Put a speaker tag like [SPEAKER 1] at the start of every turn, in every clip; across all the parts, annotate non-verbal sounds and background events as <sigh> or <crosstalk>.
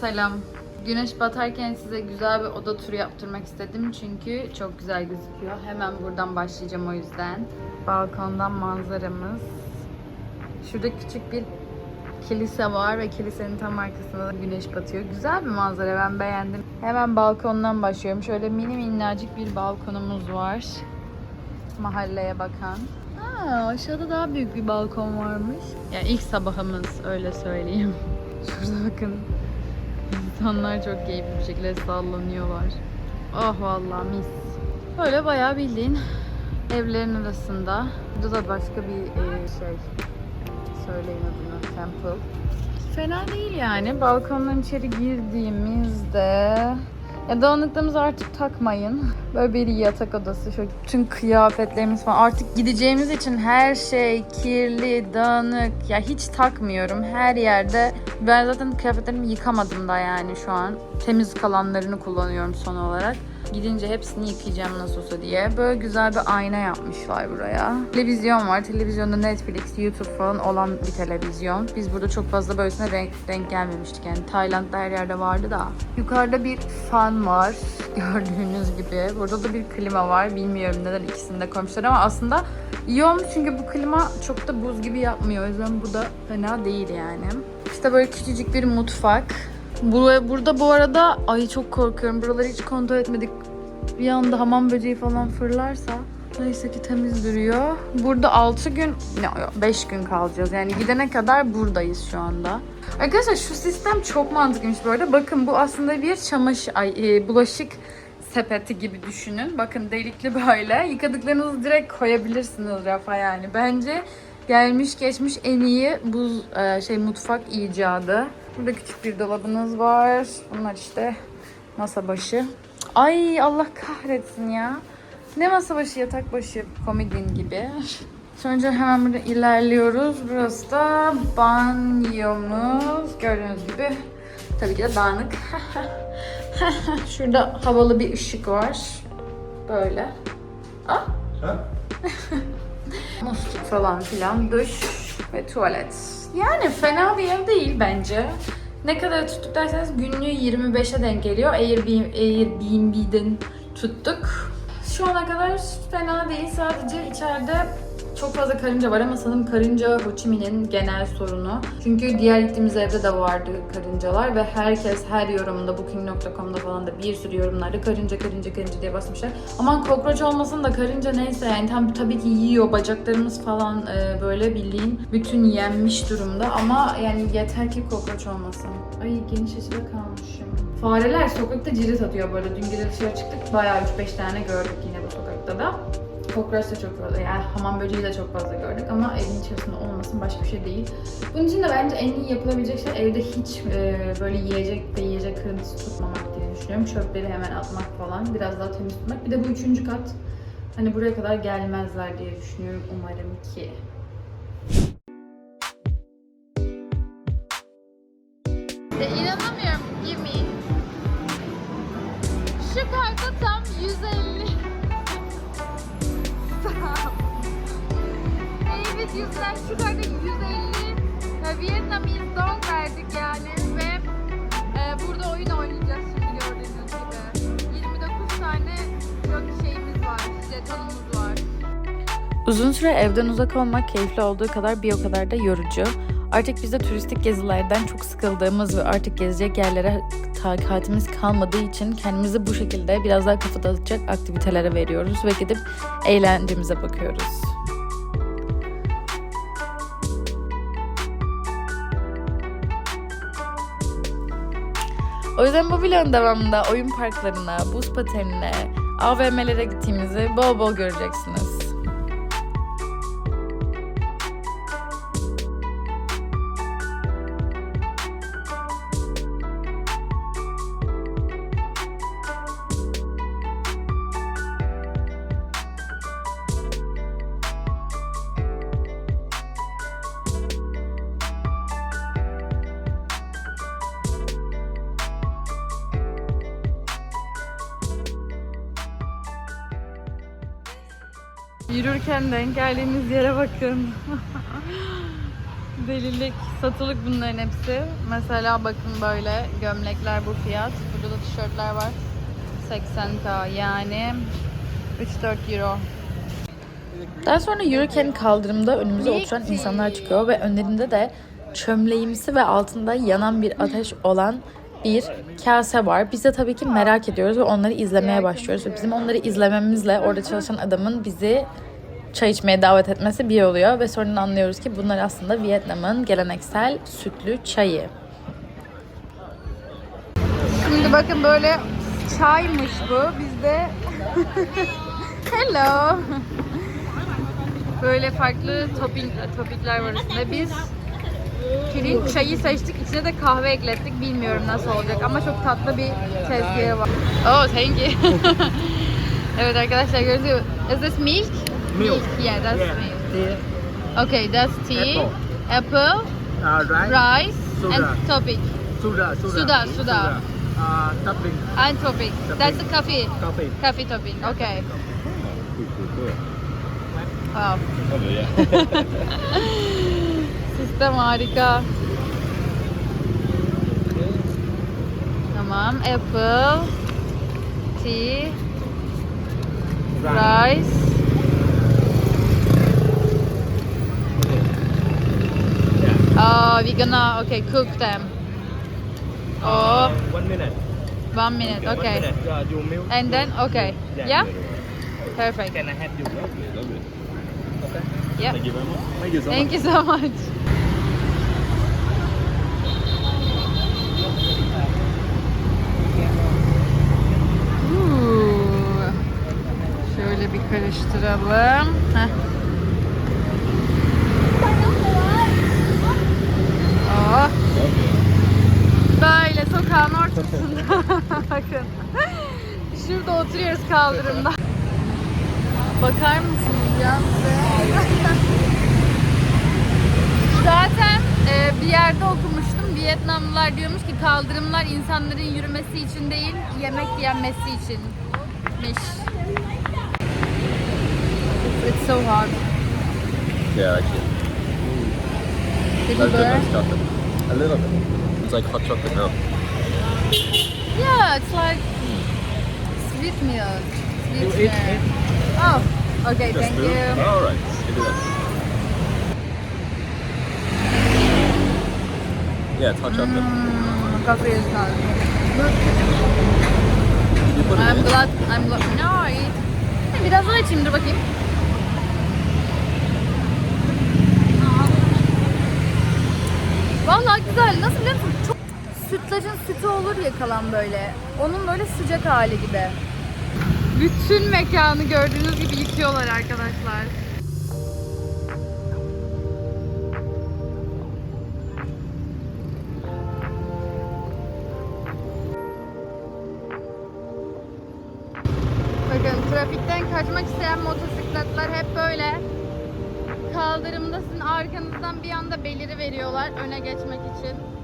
[SPEAKER 1] Selam. Güneş batarken size güzel bir oda turu yaptırmak istedim çünkü çok güzel gözüküyor. Hemen buradan başlayacağım o yüzden. Balkondan manzaramız. Şurada küçük bir kilise var ve kilisenin tam arkasında da güneş batıyor. Güzel bir manzara ben beğendim. Hemen balkondan başlıyorum. Şöyle mini minnacık bir balkonumuz var. Mahalleye bakan. Aa, aşağıda daha büyük bir balkon varmış. Ya ilk sabahımız öyle söyleyeyim. <laughs> Şurada bakın. İnsanlar çok keyifli bir şekilde sallanıyorlar. Oh vallahi mis. Böyle bayağı bildiğin evlerin arasında. Burada da başka bir e, şey söyleyin adını temple. Fena değil yani. Balkondan içeri girdiğimizde ya dağınıklığımızı artık takmayın. Böyle bir yatak odası, şöyle bütün kıyafetlerimiz falan. Artık gideceğimiz için her şey kirli, dağınık. Ya hiç takmıyorum. Her yerde. Ben zaten kıyafetlerimi yıkamadım da yani şu an. Temiz kalanlarını kullanıyorum son olarak. Gidince hepsini yıkayacağım nasıl olsa diye. Böyle güzel bir ayna yapmışlar buraya. Televizyon var. Televizyonda Netflix, YouTube falan olan bir televizyon. Biz burada çok fazla böylesine renk, renk gelmemiştik. Yani Tayland'da her yerde vardı da. Yukarıda bir fan var. <laughs> Gördüğünüz gibi. Burada da bir klima var. Bilmiyorum neden ikisini de koymuşlar ama aslında iyi olmuş çünkü bu klima çok da buz gibi yapmıyor. O yüzden bu da fena değil yani. İşte böyle küçücük bir mutfak. Buraya, burada bu arada ay çok korkuyorum. Buraları hiç kontrol etmedik. Bir anda hamam böceği falan fırlarsa. Neyse ki temiz duruyor. Burada 6 gün, yok 5 gün kalacağız. Yani gidene kadar buradayız şu anda. Arkadaşlar şu sistem çok mantıklıymış bu arada. Bakın bu aslında bir çamaşır, ay, e, bulaşık sepeti gibi düşünün. Bakın delikli böyle. Yıkadıklarınızı direkt koyabilirsiniz rafa yani. Bence gelmiş geçmiş en iyi buz e, şey mutfak icadı. Burada küçük bir dolabınız var. Bunlar işte masa başı. Ay Allah kahretsin ya. Ne masa başı yatak başı komedin gibi. Sonra hemen burada ilerliyoruz. Burası da banyomuz. Gördüğünüz gibi tabii ki de dağınık. <laughs> Şurada havalı bir ışık var. Böyle. Ah.
[SPEAKER 2] Ha? <laughs>
[SPEAKER 1] Musluk falan filan, duş ve tuvalet. Yani fena bir ev değil bence. Ne kadar tuttuk derseniz günlüğü 25'e denk geliyor. Airbnb, Airbnb'den tuttuk. Şu ana kadar fena değil. Sadece içeride çok fazla karınca var ama sanırım karınca Ho Chi Minh'in genel sorunu. Çünkü diğer gittiğimiz evde de vardı karıncalar ve herkes her yorumunda Booking.com'da falan da bir sürü yorumlarda karınca karınca karınca diye basmışlar. Aman kokroç olmasın da karınca neyse yani tam tabii ki yiyor bacaklarımız falan e, böyle bildiğin bütün yenmiş durumda ama yani yeter ki kokroç olmasın. Ay geniş açıda kalmışım. Fareler sokakta cirit atıyor böyle. Dün gece dışarı çıktık bayağı 3-5 tane gördük yine bu sokakta da. Kokroç da çok fazla, yani hamam böceği de çok fazla gördük ama evin içerisinde olmasın başka bir şey değil. Bunun için de bence en iyi yapılabilecek şey evde hiç e, böyle yiyecek ve yiyecek kırıntısı tutmamak diye düşünüyorum. Çöpleri hemen atmak falan, biraz daha temiz tutmak. Bir de bu üçüncü kat, hani buraya kadar gelmezler diye düşünüyorum umarım ki. Evet yüzler şu karta 150. Ve Vietnamese dog verdik yani ve e, burada oyun oynayacağız şimdi gördüğünüz gibi. 29 tane yok şeyimiz var, jetonumuz var. Uzun süre evden uzak olmak keyifli olduğu kadar bir o kadar da yorucu. Artık biz de turistik gezilerden çok sıkıldığımız ve artık gezecek yerlere takatimiz kalmadığı için kendimizi bu şekilde biraz daha kafa dağıtacak aktivitelere veriyoruz ve gidip eğlencemize bakıyoruz. O yüzden bu vlogun devamında oyun parklarına, buz patenine, AVM'lere gittiğimizi bol bol göreceksiniz. Yürürken denk geldiğimiz yere bakın. Delilik. Satılık bunların hepsi. Mesela bakın böyle gömlekler bu fiyat. Burada da tişörtler var. 80k yani 3-4 euro. Daha sonra yürürken kaldırımda önümüze oturan insanlar çıkıyor ve önlerinde de çömleğimsi ve altında yanan bir ateş olan bir kase var. Biz de tabii ki merak ediyoruz ve onları izlemeye başlıyoruz. Ve bizim onları izlememizle orada çalışan adamın bizi çay içmeye davet etmesi bir oluyor ve sonradan anlıyoruz ki bunlar aslında Vietnam'ın geleneksel sütlü çayı. Şimdi bakın böyle çaymış bu. Bizde <laughs> Hello. Böyle farklı topping, topikler var üstünde. Biz pirinç çayı seçtik. İçine de kahve eklettik. Bilmiyorum nasıl olacak ama çok tatlı bir tezgahı var. Oh, thank you. <laughs> evet arkadaşlar gördüğünüz gibi. Is this milk?
[SPEAKER 2] Milk.
[SPEAKER 1] Yeah, that's
[SPEAKER 2] Yeah.
[SPEAKER 1] milk. Okay, that's tea.
[SPEAKER 2] Apple.
[SPEAKER 1] Apple,
[SPEAKER 2] Uh, rice.
[SPEAKER 1] rice,
[SPEAKER 2] Soda.
[SPEAKER 1] and topic.
[SPEAKER 2] Suda. Suda.
[SPEAKER 1] Suda, suda.
[SPEAKER 2] Uh, topping.
[SPEAKER 1] And topic. That's the coffee.
[SPEAKER 2] Coffee.
[SPEAKER 1] Coffee topping. Okay. Wow. <laughs> Sistem harika. Tamam. Apple, tea, rice. Oh, we gonna okay cook them. Oh,
[SPEAKER 2] One minute.
[SPEAKER 1] one minute.
[SPEAKER 2] One
[SPEAKER 1] Okay.
[SPEAKER 2] minute. Uh, you milk.
[SPEAKER 1] And then okay. Yeah. Perfect.
[SPEAKER 2] Can I have you milk?
[SPEAKER 3] Lovely.
[SPEAKER 2] Okay.
[SPEAKER 1] Yeah.
[SPEAKER 3] Thank you very much. Thank you so
[SPEAKER 1] Thank you so much. Ooh. Şöyle bir karıştıralım. Heh. Oh. Böyle sokağın ortasında. <laughs> Bakın. Şurada oturuyoruz kaldırımda. Bakar mısınız ya? <laughs> Zaten e, bir yerde okumuştum. Vietnamlılar diyormuş ki kaldırımlar insanların yürümesi için değil, yemek yenmesi içinmiş. It's so hard.
[SPEAKER 3] Yeah, actually.
[SPEAKER 1] Did you burn?
[SPEAKER 3] A little bit. It's like hot chocolate now.
[SPEAKER 1] Yeah, it's like sweet milk. Sweet
[SPEAKER 2] You
[SPEAKER 1] milk.
[SPEAKER 2] it?
[SPEAKER 1] Oh, okay,
[SPEAKER 3] Just
[SPEAKER 1] thank
[SPEAKER 3] do.
[SPEAKER 1] you.
[SPEAKER 3] All right. You do that. Yeah, hot chocolate.
[SPEAKER 1] Mm, coffee is not.
[SPEAKER 3] İt
[SPEAKER 1] I'm glad. I'm glad. No, I Biraz daha içeyim dur bakayım. Vallahi güzel. Nasıl biliyor musun? Çok sütlacın sütü olur ya kalan böyle. Onun böyle sıcak hali gibi. Bütün mekanı gördüğünüz gibi yıkıyorlar arkadaşlar. Bakın trafikten kaçmak isteyen motosikletler hep böyle kaldırımda sizin arkanızdan bir anda beliri veriyorlar öne geçmek için.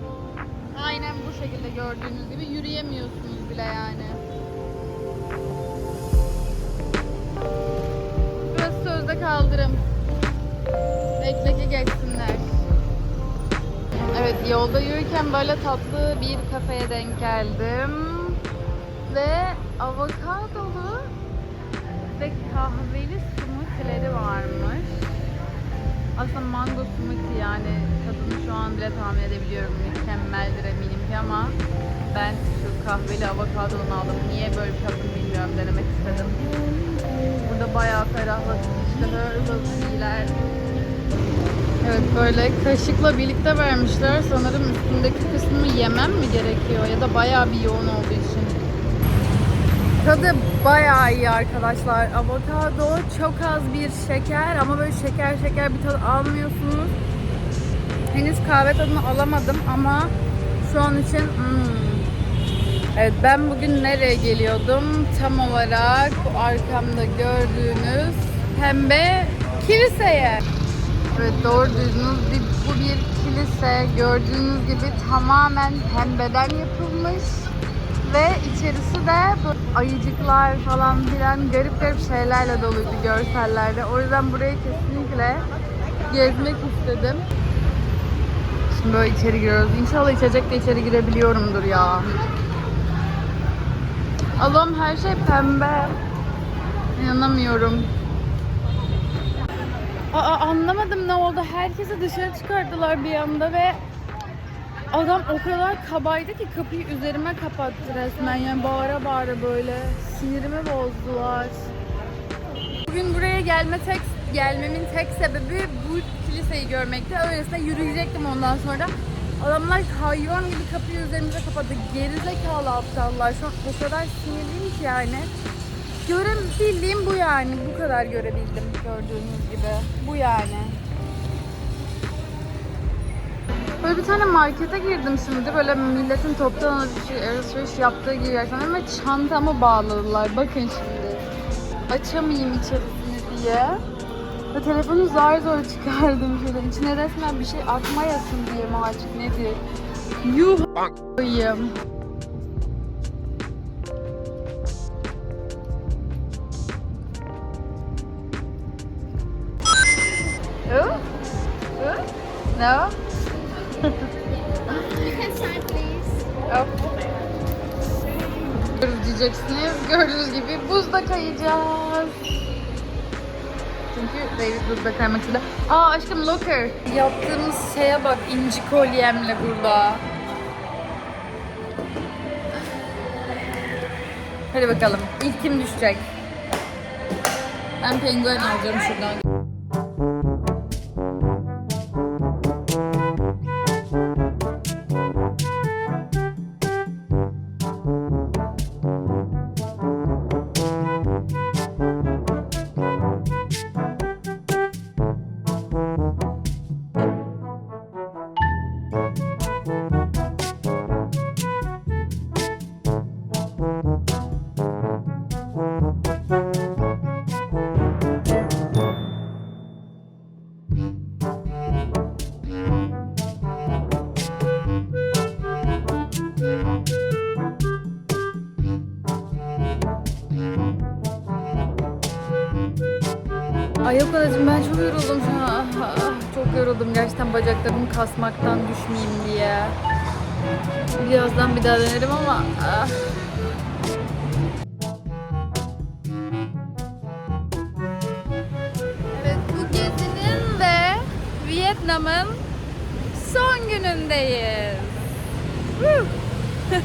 [SPEAKER 1] Aynen bu şekilde gördüğünüz gibi yürüyemiyorsunuz bile yani. Burası sözde kaldırım. Bekle ki geçsinler. Evet yolda yürürken böyle tatlı bir kafeye denk geldim. Ve avokadolu ve kahveli smoothie'leri varmış. Aslında mango smoothie yani tadını şu an bile tahmin edebiliyorum. Mükemmeldir eminim ki ama ben şu kahveli avokadolunu aldım. Niye böyle bir yaptım bilmiyorum. Denemek istedim. Burada bayağı ferahlatıcı işte herbal tea'ler. Evet böyle kaşıkla birlikte vermişler. Sanırım üstündeki kısmı yemem mi gerekiyor ya da bayağı bir yoğun olduğu. Tadı bayağı iyi arkadaşlar. Avokado çok az bir şeker ama böyle şeker şeker bir tadı almıyorsunuz. Henüz kahve tadını alamadım ama şu an için hmm. Evet ben bugün nereye geliyordum? Tam olarak bu arkamda gördüğünüz pembe kiliseye. Evet doğru duydunuz. Bu bir kilise. Gördüğünüz gibi tamamen pembeden yapılmış. Ve içerisi de ayıcıklar falan filan garip garip şeylerle doluydu görsellerde. O yüzden burayı kesinlikle gezmek istedim. Şimdi böyle içeri giriyoruz. İnşallah içecek de içeri girebiliyorumdur ya. Allah'ım her şey pembe. İnanamıyorum. Aa, anlamadım ne oldu. Herkesi dışarı çıkardılar bir anda ve adam o kadar kabaydı ki kapıyı üzerime kapattı resmen. Yani bağıra bağıra böyle. Sinirimi bozdular. Bugün buraya gelme tek gelmemin tek sebebi bu kiliseyi görmekti. Öylesine yürüyecektim ondan sonra. Adamlar hayvan gibi kapıyı üzerimize kapattı. Gerizekalı aptallar. Şu an o kadar sinirliyim ki yani. Görebildiğim bu yani. Bu kadar görebildim gördüğünüz gibi. Bu yani. Böyle bir tane markete girdim şimdi. Böyle milletin toptan alışveriş yaptığı gibi sanırım ve çantamı bağladılar. Bakın şimdi. Açamayayım içerisini diye. Ve telefonu zar zor çıkardım şöyle. İçine resmen bir şey akmayasın diye mi artık nedir? Yuh koyayım. No? Hop. Görürüz diyeceksiniz. Gördüğünüz gibi buzda kayacağız. Çünkü David buzda kaymak istedi. Aa aşkım locker. Yaptığımız şeye bak inci kolyemle burada. Hadi bakalım. İlk kim düşecek? Ben penguen alacağım şuradan. Kasmaktan düşmeyeyim diye. Birazdan bir daha denerim ama ah. Evet bu gezinin de Vietnam'ın son günündeyiz. <laughs>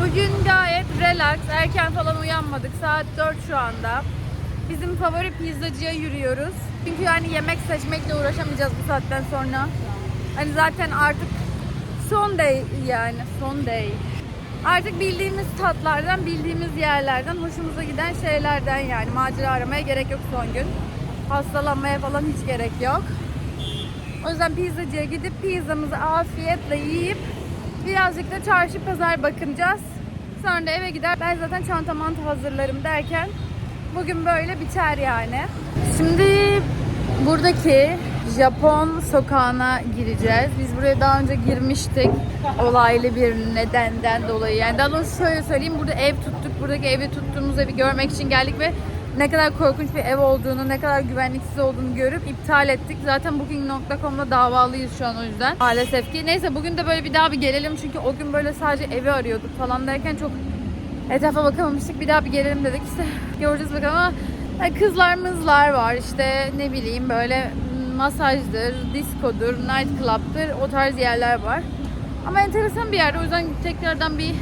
[SPEAKER 1] Bugün gayet relax, erken falan uyanmadık. Saat 4 şu anda. Bizim favori pizzacıya yürüyoruz. Çünkü yani yemek seçmekle uğraşamayacağız bu saatten sonra. Hani zaten artık son day yani son day. Artık bildiğimiz tatlardan, bildiğimiz yerlerden, hoşumuza giden şeylerden yani macera aramaya gerek yok son gün. Hastalanmaya falan hiç gerek yok. O yüzden pizzacıya gidip pizzamızı afiyetle yiyip birazcık da çarşı pazar bakınacağız. Sonra da eve gider. Ben zaten çanta mantı hazırlarım derken bugün böyle biter yani. Şimdi buradaki Japon sokağına gireceğiz. Biz buraya daha önce girmiştik. Olaylı bir nedenden dolayı. Yani daha doğrusu şöyle söyleyeyim. Burada ev tuttuk. Buradaki evi tuttuğumuz evi görmek için geldik ve ne kadar korkunç bir ev olduğunu, ne kadar güvenliksiz olduğunu görüp iptal ettik. Zaten Booking.com'da davalıyız şu an o yüzden. Maalesef ki. Neyse bugün de böyle bir daha bir gelelim. Çünkü o gün böyle sadece evi arıyorduk falan derken çok etrafa bakamamıştık. Bir daha bir gelelim dedik. İşte <laughs> göreceğiz bakalım ama yani kızlar mızlar var. İşte ne bileyim böyle masajdır, diskodur, night club'dır. O tarz yerler var. Ama enteresan bir yer. O yüzden tekrardan bir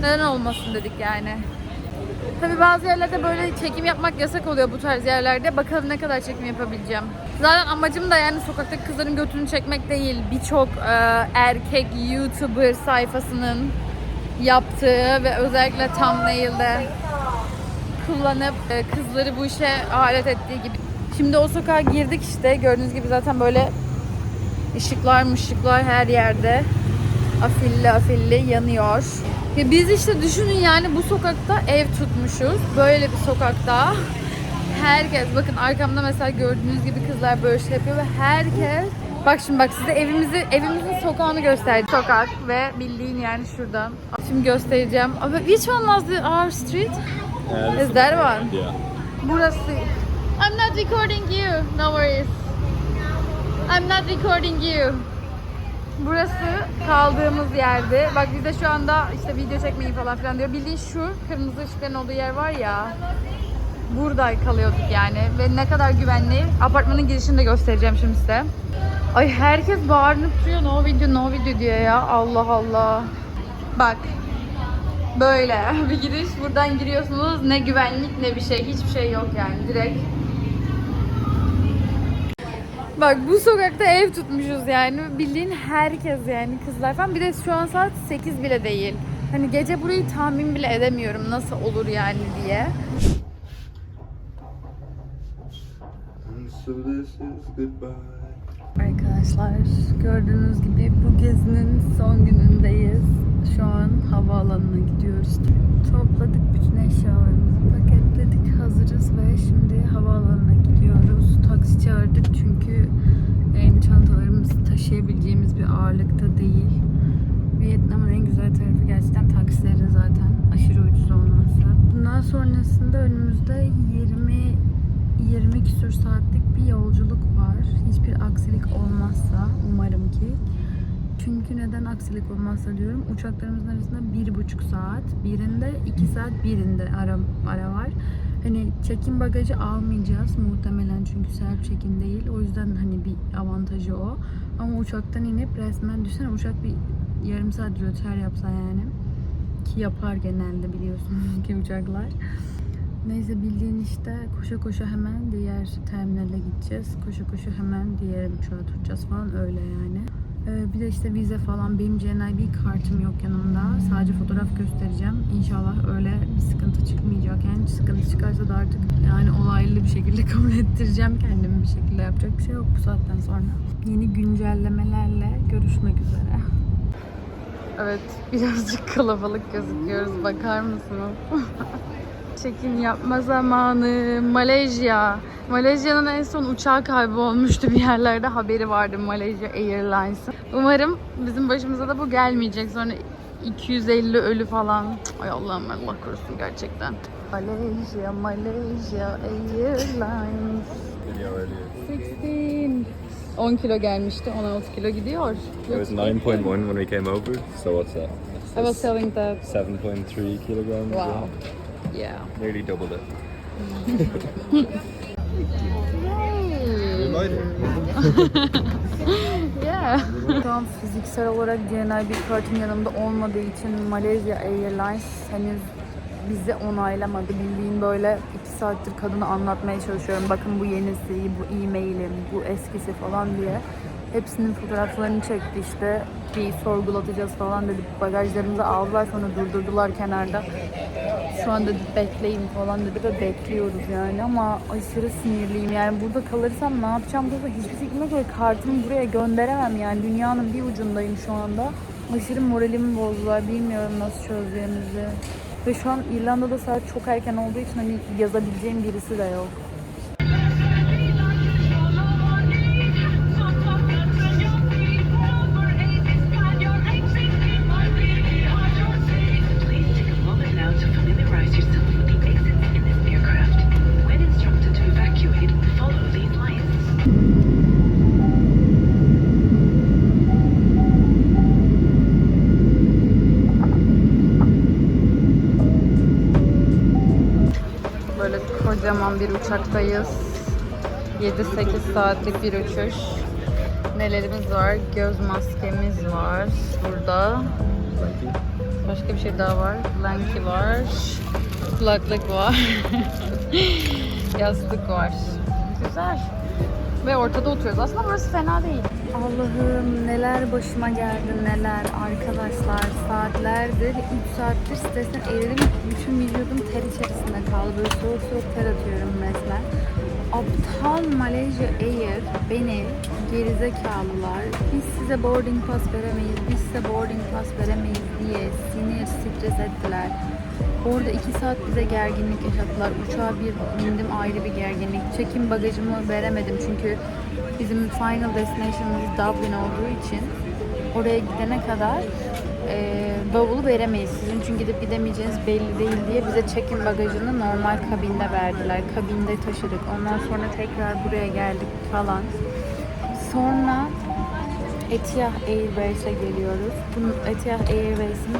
[SPEAKER 1] neden olmasın dedik yani. Tabii bazı yerlerde böyle çekim yapmak yasak oluyor bu tarz yerlerde. Bakalım ne kadar çekim yapabileceğim. Zaten amacım da yani sokaktaki kızların götünü çekmek değil. Birçok e, erkek YouTuber sayfasının yaptığı ve özellikle thumbnail'de kullanıp e, kızları bu işe alet ettiği gibi. Şimdi o sokağa girdik işte. Gördüğünüz gibi zaten böyle ışıklar mışıklar her yerde. Afilli afilli yanıyor. Ya biz işte düşünün yani bu sokakta ev tutmuşuz. Böyle bir sokakta. Herkes bakın arkamda mesela gördüğünüz gibi kızlar böyle şey yapıyor ve herkes Bak şimdi bak size evimizi evimizin sokağını gösterdim. Sokak ve bildiğin yani şuradan. Şimdi göstereceğim. Which one was the our street?
[SPEAKER 3] Yeah,
[SPEAKER 1] Is that one?
[SPEAKER 3] Yeah.
[SPEAKER 1] Burası. I'm not recording you. No worries. I'm not recording you. burası kaldığımız yerdi. Bak biz de şu anda işte video çekmeyi falan filan diyor. Bildiğin şu kırmızı ışıkların olduğu yer var ya. Burada kalıyorduk yani. Ve ne kadar güvenli. Apartmanın girişini de göstereceğim şimdi size. Ay herkes bağırınıp duruyor. No video, no video diyor ya. Allah Allah. Bak. Böyle <laughs> bir giriş. Buradan giriyorsunuz. Ne güvenlik ne bir şey. Hiçbir şey yok yani. Direkt Bak bu sokakta ev tutmuşuz yani. Bildiğin herkes yani kızlar falan. Bir de şu an saat 8 bile değil. Hani gece burayı tahmin bile edemiyorum nasıl olur yani diye. Arkadaşlar gördüğünüz gibi bu gezinin son günündeyiz. Şu an havaalanına gidiyoruz. Topladık bütün eşyalarımızı, paketledik, hazırız ve şimdi havaalanına çağırdık çünkü yani çantalarımızı taşıyabileceğimiz bir ağırlıkta değil. Vietnam'ın en güzel tarafı gerçekten taksileri zaten aşırı ucuz olması. Bundan sonrasında önümüzde 20 20 küsur saatlik bir yolculuk var. Hiçbir aksilik olmazsa umarım ki. Çünkü neden aksilik olmazsa diyorum. Uçaklarımızın arasında bir buçuk saat. Birinde iki saat birinde ara, ara var. Hani check-in bagajı almayacağız muhtemelen çünkü self check-in değil. O yüzden hani bir avantajı o. Ama uçaktan inip resmen düşünsene uçak bir yarım saat röter yapsa yani. Ki yapar genelde biliyorsunuz <laughs> ki uçaklar. Neyse bildiğin işte koşa koşa hemen diğer terminale gideceğiz. Koşa koşa hemen diğer uçağa oturacağız falan öyle yani. Ee, bir de işte vize falan benim GNIB kartım yok yanımda. Sadece fotoğraf göstereceğim. İnşallah öyle bir sıkıntı çıkmayacak. Yani sıkıntı çıkarsa da artık yani olaylı bir şekilde <laughs> kabul ettireceğim kendimi bir şekilde. Yapacak bir şey yok bu saatten sonra. Yeni güncellemelerle görüşmek üzere. <laughs> Evet, birazcık kalabalık gözüküyoruz. Bakar mısınız? <laughs> Check-in yapma zamanı. Malezya. Malezya'nın en son uçağı kaybolmuştu bir yerlerde haberi vardı Malaysia Airlines'ın. Umarım bizim başımıza da bu gelmeyecek. Sonra 250 ölü falan. Ay Allah'ım Allah korusun gerçekten. Malaysia, Malaysia Airlines.
[SPEAKER 3] Video earlier.
[SPEAKER 1] 16. 10 kilo gelmişti, 16 kilo gidiyor.
[SPEAKER 3] It was 9.1 when we came over, so what's that?
[SPEAKER 1] I was telling that.
[SPEAKER 3] 7.3 kilograms.
[SPEAKER 1] Wow. Yeah.
[SPEAKER 3] Nearly doubled it. <laughs>
[SPEAKER 1] Yeah. Şu an fiziksel olarak GNIB kartım yanımda olmadığı için Malaysia Airlines henüz bizi onaylamadı. Bildiğin böyle iki saattir kadına anlatmaya çalışıyorum. Bakın bu yenisi, bu e-mailim, bu eskisi falan diye. Hepsinin fotoğraflarını çekti işte. Bir sorgulatacağız falan dedi. Bagajlarımızı aldılar sonra durdurdular kenarda. Şu anda bekleyin falan dedi ve bekliyoruz yani ama aşırı sinirliyim yani burada kalırsam ne yapacağım burada hiçbir yok ve kartımı buraya gönderemem yani dünyanın bir ucundayım şu anda. Aşırı moralimi bozdular bilmiyorum nasıl çözeceğimizi. Ve şu an İrlanda'da saat çok erken olduğu için hani yazabileceğim birisi de yok. Kocaman bir uçaktayız. 7-8 saatlik bir uçuş. Nelerimiz var? Göz maskemiz var burada. Başka bir şey daha var. Blankie var. Kulaklık var. <laughs> Yastık var. Güzel. Ve ortada oturuyoruz. Aslında burası fena değil. Allah'ım neler başıma geldi neler arkadaşlar. Saatlerdir, 3 saattir stresten eridim. Bütün vücudum ter içerisinde kaldı. Böyle soğuk soğuk ter atıyorum resmen. Aptal Malaysia Air beni gerizekalılar biz size boarding pass veremeyiz, biz size boarding pass veremeyiz diye sinir, stres ettiler. Orada iki saat bize gerginlik yaşattılar. Uçağa bir bindim ayrı bir gerginlik. Check-in bagajımı veremedim çünkü bizim final destination'ımız Dublin olduğu için oraya gidene kadar e, bavulu veremeyiz. Sizin çünkü gidip gidemeyeceğiniz belli değil diye bize check-in bagajını normal kabinde verdiler. Kabinde taşıdık. Ondan sonra tekrar buraya geldik falan. Sonra Etihad Airways'e geliyoruz. Bunun Etihad Airways'in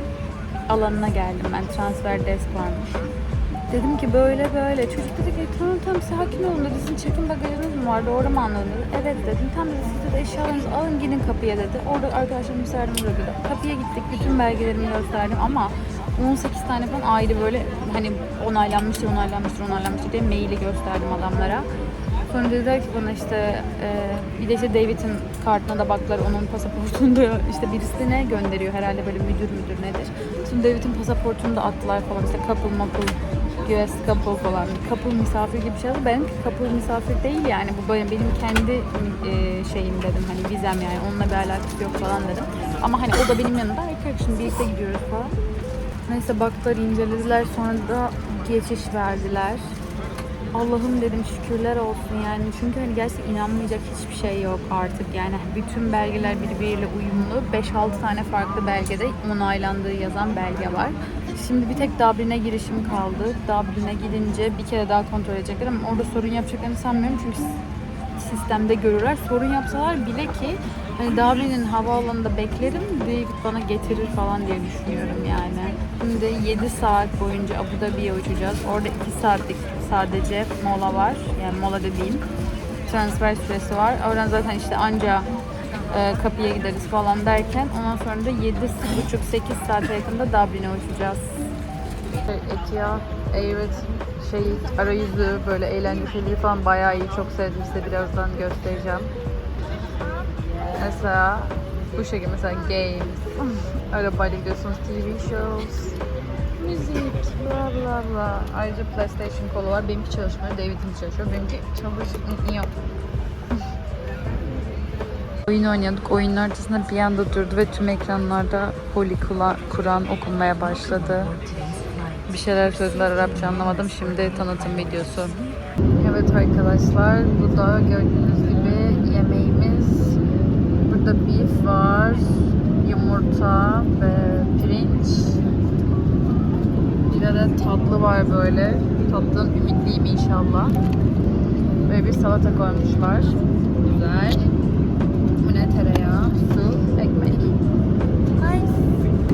[SPEAKER 1] alanına geldim ben. Transfer desk varmış. Dedim ki böyle böyle. Çocuk dedi ki tamam tamam sakin olun dedi. Sizin çekim bagajınız mı vardı? Orada mı anladın dedi. Evet dedim. Tam dedi siz dedi eşyalarınızı alın gidin kapıya dedi. Orada arkadaşlarım serdim bırakıyordu. Kapıya gittik. Bütün belgelerimi gösterdim ama 18 tane falan ayrı böyle hani onaylanmıştır, onaylanmıştır, onaylanmıştır diye maili gösterdim adamlara. Sonra dediler ki bana işte e, bir de işte David'in kartına da baktılar onun pasaportunu da <laughs> işte birisi ne gönderiyor herhalde böyle müdür müdür nedir. Şimdi David'in pasaportunu da attılar falan işte couple mapple US couple falan. Couple misafir gibi şey ama benimki couple misafir değil yani. Bu benim, kendi e, şeyim dedim. Hani vizem yani. Onunla bir alakası yok falan dedim. Ama hani o da benim yanımda. Arkadaşım birlikte gidiyoruz falan. Neyse baktılar incelediler. Sonra da geçiş verdiler. Allah'ım dedim şükürler olsun yani. Çünkü hani gerçekten inanmayacak hiçbir şey yok artık yani. Bütün belgeler birbiriyle uyumlu. 5-6 tane farklı belgede onaylandığı yazan belge var. Şimdi bir tek Dublin'e girişim kaldı. Dublin'e gidince bir kere daha kontrol edecekler ama orada sorun yapacaklarını sanmıyorum çünkü sistemde görürler. Sorun yapsalar bile ki hani Dublin'in havaalanında beklerim David bana getirir falan diye düşünüyorum yani. Şimdi 7 saat boyunca Abu Dhabi'ye uçacağız. Orada 2 saatlik sadece mola var. Yani mola dediğim transfer süresi var. Oradan zaten işte anca kapıya gideriz falan derken ondan sonra da 7,5-8 saate yakında Dublin'e uçacağız. Etihad Airways şey arayüzü böyle eğlence şeyleri falan bayağı iyi. Çok sevdim size birazdan göstereceğim. Mesela bu şekilde mesela games, arabayla gidiyorsunuz TV shows, müzik, bla bla bla. Ayrıca PlayStation kolu var. Benimki çalışmıyor, David'in çalışıyor. Benimki çalışmıyor. Oyun oynuyorduk. Oyunun ortasında bir anda durdu ve tüm ekranlarda Holy Kur'an okunmaya başladı. Bir şeyler söylediler Arapça anlamadım. Şimdi tanıtım videosu. Evet arkadaşlar bu da gördüğünüz gibi yemeğimiz. Burada beef var, yumurta ve pirinç. Bir de tatlı var böyle. Tatlının ümitliyim inşallah. Böyle bir salata koymuşlar. Güzel.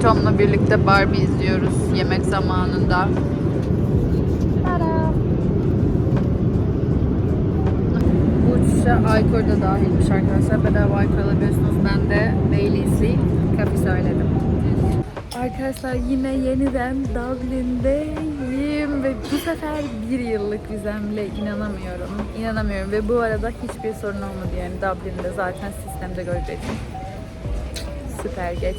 [SPEAKER 1] Tom'la birlikte Barbie izliyoruz yemek zamanında. Bu uçuşa alkol de dahilmiş arkadaşlar. Bedava alkol alabiliyorsunuz. Ben de Baileys'i kafe söyledim. Arkadaşlar yine yeniden Dublin'deyim ve bu sefer bir yıllık vizemle inanamıyorum. İnanamıyorum ve bu arada hiçbir sorun olmadı yani Dublin'de zaten sistemde göreceğiz. Süper geç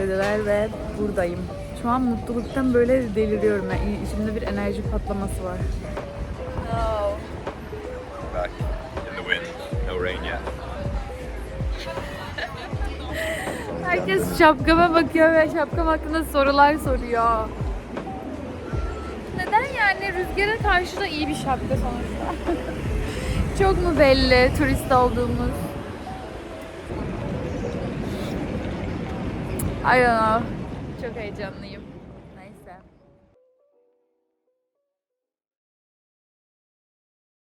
[SPEAKER 1] dediler ve buradayım. Şu an mutluluktan böyle deliriyorum. Yani içimde bir enerji patlaması var.
[SPEAKER 3] Back in the wind. No rain yet.
[SPEAKER 1] Herkes şapkama bakıyor ve şapkam hakkında sorular soruyor. Neden yani rüzgara karşı da iyi bir şapka sonuçta. <laughs> Çok mu belli turist olduğumuz? I don't know. Çok heyecanlıyım.